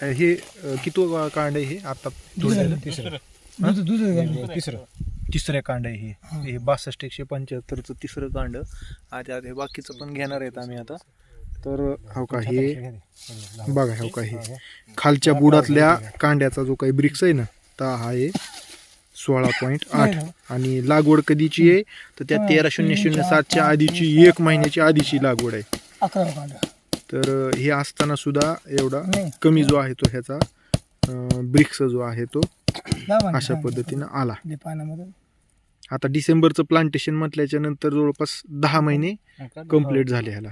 हे अं, किती कांड आहे हे? आता दुसरं. तिसरं. गाडी. तिसरं. तिसरे कांड आहे हे. हा. बासष्ट एकशे पंच्याहत्तरचं तिसरं कांड. आता आता हे बाकीचं पण घेणार आहेत आम्ही आता. तर हो का हे बघा हो का हे. खालच्या बुडातल्या कांड्याचा जो काही ब्रिक्स आहे ना तर हा आहे सोळा पॉईंट आठ. आणि लागवड कधीची आहे? तर त्या तेरा शून्य शून्य सातच्या आधीची एक महिन्याची आधीची लागवड आहे. अकरा तर हे असताना सुद्धा एवढा नाही. कमी जो आहे तो ह्याचा ब्रिक्स जो आहे तो ना, अशा. पद्धतीनं आला. ते आता डिसेंबरचं प्लांटेशन म्हटल्याच्या नंतर जवळपास दहा महिने कंप्लीट झाले ह्याला.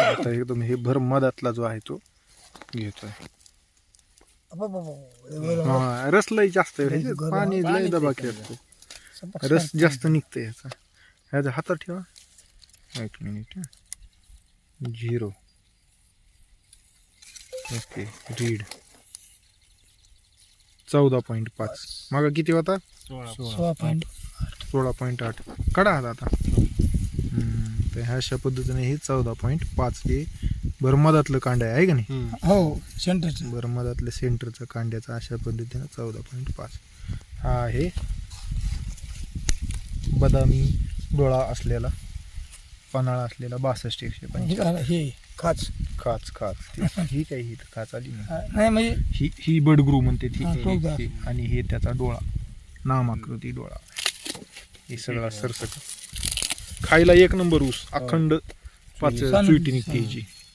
आता एकदम हे भर मधातला जो आहे तो घेतोय. हा, रस लय जास्त आहे. ह्याच्यात. पाणी लय दबा. खेळतो. रस जास्त निघतंय ह्याचा. ह्याचा हातात ठेवा. एक मिनिट झिरो. Okay read. चौदा पॉईंट पाच. मागा किती होता? सोळा. पॉईंट सोळा पॉईंट आठ. काढा आता. आता तर ह्या अशा पद्धतीने हे चौदा पॉईंट पाच हे भरमधातलं कांड आहे का नाही? हो सेंटरचं. भरमधातल्या सेंटरचं कांड्याचं अशा पद्धतीनं चौदा पॉईंट पाच. हा आहे बदामी डोळा असलेला पन्हाळा असलेला बासष्ट एकशे हे हे खाच. खाच खाच. ते- ही काही ही खाच आली नाही. हा, नाही म्हणजे ही ही बडगरू म्हणते ती. हा, ही-. ही. आणि हे त्याचा डोळा. नामाकृती डोळा. हे सगळा सरसक खायला एक नंबर ऊस. अखंड पाच चालेल. स्वीटी निघते हिची